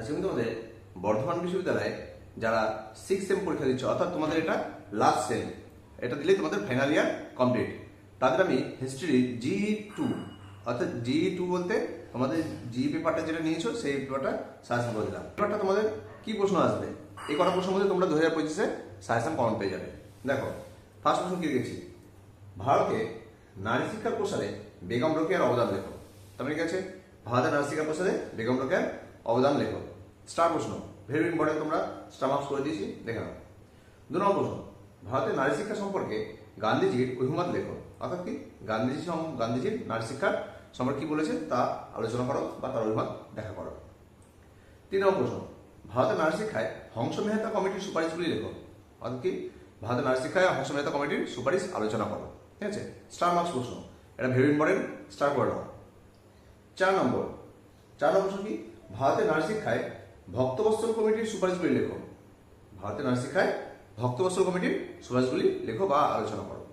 আজকে আমি তোমাদের বর্ধমান বিশ্ববিদ্যালয়ে যারা সিক্স সেম পরীক্ষা দিচ্ছ, অর্থাৎ তোমাদের এটা লাস্ট সেম এটা দিলেই তোমাদের ফাইনাল ইয়ার কমপ্লিট তাদের আমি হিস্ট্রি জি টু অর্থাৎ জি টু বলতে তোমাদের জি পেপারটা যেটা নিয়েছো, সেই পেপারটা সাজেশন করে দিলাম। পেপারটা তোমাদের কি প্রশ্ন আসবে? এই কটা প্রশ্ন মধ্যে তোমরা দু হাজার পঁচিশে সাজেশন কমন পেয়ে যাবে। দেখো ফার্স্ট প্রশ্ন কি দেখেছি? ভারতে নারী শিক্ষার প্রসারে বেগম রোকেয়ার অবদান লেখো। তারপরে কি আছে? ভারতে নারী শিক্ষার প্রসারে বেগম রোকেয়ার অবদান লেখো। স্টার প্রশ্ন। ভেরি ইম্পর্টেন্ট তোমরা স্টার মার্কস করে দিয়েছি, দেখে নাও। দু নম্বর প্রশ্ন। ভারতের নারী শিক্ষা সম্পর্কে গান্ধীজির অভিমত লেখো। অর্থাৎ কি? গান্ধীজি গান্ধীজির নারী শিক্ষার সম্পর্কে কি বলেছে তা আলোচনা করো বা তার অভিমত দেখা করো। তিন নম্বর প্রশ্ন। ভারতের নারী শিক্ষায় হংস মেহতা কমিটির সুপারিশগুলি লেখো। অর্থাৎ কি? ভারতের নারী শিক্ষায় হংস মেহতা কমিটির সুপারিশ আলোচনা করো। ঠিক আছে? স্টার মার্কস প্রশ্ন। এটা ভেরি ইম্পর্টেন্ট স্টার করে নাও। চার নম্বর। চার নম্বর প্রশ্ন কি? ভারতের নারী শিক্ষায় ভক্তবৎসল কমিটির সুপারিশগুলি লেখো। ভারতের নারী শিক্ষায় ভক্তবৎসল কমিটির সুপারিশগুলি লেখো বা আলোচনা করো।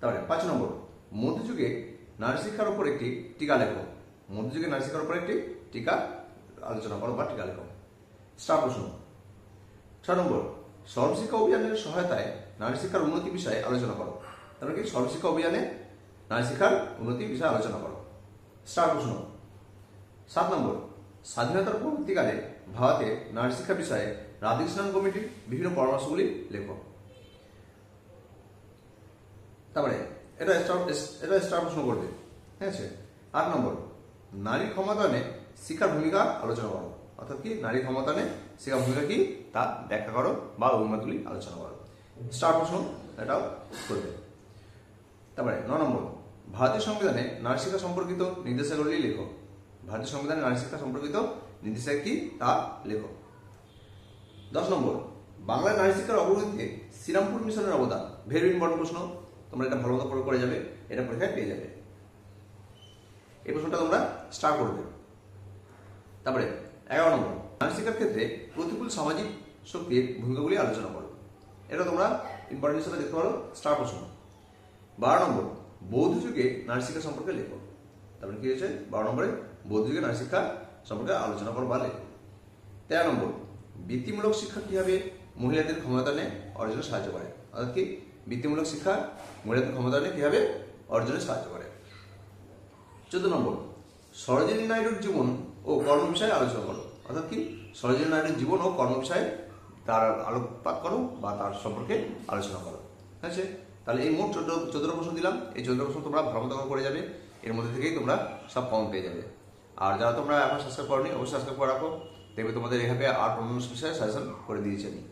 তারপরে পাঁচ নম্বর, মধ্যযুগে নারী শিক্ষার উপর একটি টিকা লেখো। মধ্যযুগে নারী উপর একটি টিকা আলোচনা করো বা টিকা লেখো। স্টার প্রশ্ন। ছয় নম্বর সর্বশিক্ষা অভিযানের সহায়তায় নারী শিক্ষার উন্নতি বিষয়ে আলোচনা করো। তারপরে কি সর্বশিক্ষা অভিযানে নারী শিক্ষার উন্নতি বিষয়ে আলোচনা করো? স্টার প্রশ্ন। সাত নম্বর স্বাধীনতার পরবর্তীকালে ভারতে নারী শিক্ষা বিষয়ে রাধাকৃষ্ণন কমিটির বিভিন্ন পরামর্শগুলি লেখো। তারপরে, এটা এটা স্টার প্রশ্ন করবে। ঠিক আছে? আট নম্বর, নারী ক্ষমতায়নে শিক্ষার ভূমিকা আলোচনা করো। অর্থাৎ কি, নারী ক্ষমতায়নে শিক্ষার ভূমিকা কি, তা ব্যাখ্যা করো বা অভিমতগুলি আলোচনা করো। স্টার প্রশ্ন, এটাও করবে। তারপরে, ন নম্বর, ভারতীয় সংবিধানে নারী শিক্ষা সম্পর্কিত নির্দেশাবলী লেখো। ভারতীয় সংবিধানে নারী শিক্ষা সম্পর্কিত নির্দেশক কি তা লেখো। দশ নম্বর বাংলায় নারী শিক্ষার অগ্রগতিতে শ্রীরামপুর মিশনের অবদান। ভেরি ইম্পর্টেন্ট প্রশ্ন, তোমরা এটা ভালো মতো করে যাবে, এটা পরীক্ষায় পেয়ে যাবে। এই প্রশ্নটা তোমরা স্টার করবে তারপরে, এগারো নম্বর, নারী শিক্ষার ক্ষেত্রে প্রতিকূল সামাজিক শক্তির ভূমিকাগুলি আলোচনা করো। এটা তোমরা ইম্পর্টেন্ট হিসেবে দেখতে পারো স্টার প্রশ্ন বারো নম্বর, বৌদ্ধ যুগে নারী শিক্ষা সম্পর্কে লেখো। তারপরে কি হয়েছে? বারো নম্বরে বৌদ্ধ যুগে নারী শিক্ষা সম্পর্কে আলোচনা করো বা লেখো তেরো নম্বর, বৃত্তিমূলক শিক্ষা কীভাবে মহিলাদের ক্ষমতায়নে অর্জনে সাহায্য করে? অর্থাৎ কি, বৃত্তিমূলক শিক্ষা মহিলাদের ক্ষমতায়নে কীভাবে অর্জনে সাহায্য করে? চোদ্দ নম্বর, সরোজিনী নাইডুর জীবন ও কর্ম বিষয়ে আলোচনা করো। অর্থাৎ কি, সরোজিনী নাইডুর জীবন ও কর্ম বিষয়ে তার আলোকপাত করো বা তার সম্পর্কে আলোচনা করো। ঠিক আছে? তাহলে এই মোট চোদ্দ চোদ্দটা প্রশ্ন দিলাম। এই চোদ্দ প্রশ্ন তোমরা ভালো মতো করে যাবে। এর মধ্যে থেকেই তোমরা সব কম পেয়ে যাবে। আর যারা তোমরা এখন সাবস্ক্রাইব করনি, অবশ্যই সাবস্ক্রাইব করে রাখো। দেখবে তোমাদের এভাবে আর অন্য বিষয়ে সাজেশন করে দিয়েছি। আমি